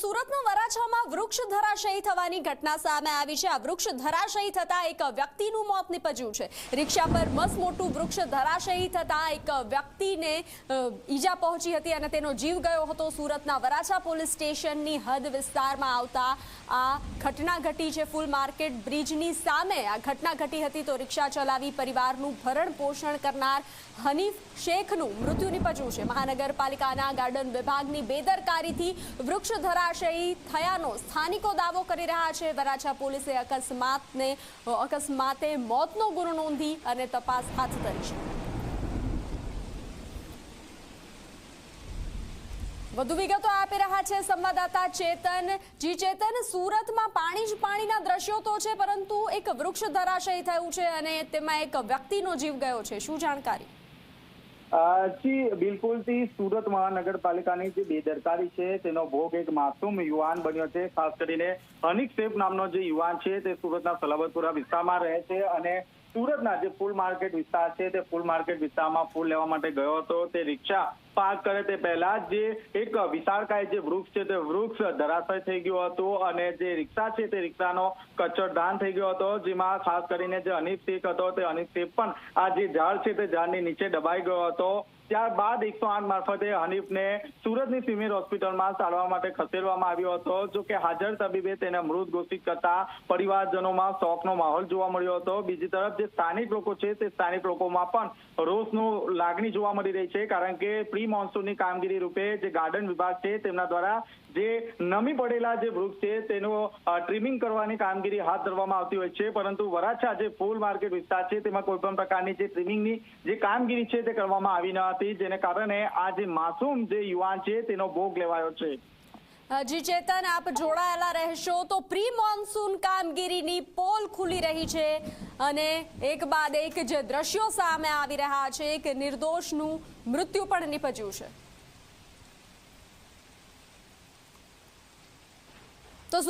સુરતના વરાછામાં વૃક્ષ ધરાશયી થવાની ઘટના સામે આવી છે. આ વૃક્ષ ધરાશયી થતા એક વ્યક્તિનું મોત નિપજ્યું છે. રિક્ષા પર મસ્ત મોટું વૃક્ષ ધરાશયી થતા એક વ્યક્તિને ઈજા પહોંચી હતી અને તેનો જીવ ગયો હતો સુરતના વરાછા પોલીસ સ્ટેશનની હદ વિસ્તારમાં આવતા આ ઘટના ઘટી છે. ફૂલ માર્કેટ બ્રિજની સામે આ ઘટના ઘટી હતી તો રિક્ષા ચલાવી પરિવારનું ભરણ પોષણ કરનાર હનીફ શેખનું મૃત્યુ નિપજ્યું છે. મહાનગરપાલિકાના ગાર્ડન વિભાગની બેદરકારીથી વૃક્ષ ધરાશયી થયાનો સ્થાનિકો દાવો કરી રહ્યા છે. વરાછા પોલીસે અકસ્માતને અકસ્માતે મોતનો ગુનો નોંધી અને તપાસ હાથ ધરી છે. વધુ વિગતો આપી રહ્યા છે સંવાદદાતા ચેતન. જી ચેતન, સુરતમાં પાણી જ પાણીના દ્રશ્યો તો છે, પરંતુ એક વૃક્ષ ધરાશયી થયું છે અને તેમાં એક વ્યક્તિનો જીવ ગયો છે. શું જાણકારી? જી બિલકુલથી સુરત મહાનગરપાલિકાની જે બેદરકારી છે, તેનો ભોગ એક માસૂમ યુવાન બન્યો છે. ખાસ કરીને અનિક સેફ નામનો જે યુવાન છે, તે સુરતના સલાબતપુરા વિસ્તારમાં રહે છે અને સુરતના જે ફૂલ માર્કેટ વિસ્તાર છે, તે ફૂલ માર્કેટ વિસ્તારમાં ફૂલ લેવા માટે ગયો હતો. તે રિક્ષા પાર્ક કરે તે પહેલા જ એક વિશાળકાય જે વૃક્ષ છે તે વૃક્ષ ધરાશય થઈ ગયું હતું અને જે રિક્ષા છે તે રિક્ષાનો કચરદાન થઈ ગયો હતો, જેમાં ખાસ કરીને જે અનિફ શેખ હતો તે અનિફ શેખ પણ આ જે ઝાડ છે તે ઝાડની નીચે દબાઈ ગયો હતો. ત્યારબાદ એકસો આઠ મારફતે હનીફને સુરતની સિવિલ હોસ્પિટલમાં સારવાર માટે ખસેડવામાં આવ્યો હતો. જો કે હાજર તબીબે તેને મૃત ઘોષિત કરતા પરિવારજનોમાં શોકનો માહોલ જોવા મળ્યો હતો. બીજી તરફ જે સ્થાનિક લોકો છે તે સ્થાનિક લોકોમાં પણ રોષનું લાગણી જોવા મળી રહી છે, કારણ કે પ્રી મોન્સૂનની કામગીરી રૂપે જે ગાર્ડન વિભાગ છે તેમના દ્વારા જે નમી પડેલા જે વૃક્ષ છે તેનું ટ્રીમિંગ કરવાની કામગીરી હાથ ધરવામાં આવતી હોય છે. પરંતુ વરાછા જે ફૂલ માર્કેટ વિસ્તાર છે તેમાં કોઈ પણ પ્રકારની જે ટ્રીમિંગની જે કામગીરી છે તે કરવામાં આવી ન હતી. જેને કારણે આ જે માસૂમ જે યુવાન છે તેનો ભોગ લેવાયો છે. જી ચેતન, આપ જોડાયેલા રહેશો તો પ્રી મોન્સૂન કામગીરીની પોલ ખુલી રહી છે અને એક બાદ એક જે દ્રશ્યો સામે આવી રહ્યા છે. એક નિર્દોષનું મૃત્યુ પણ નીપજ્યું છે. તો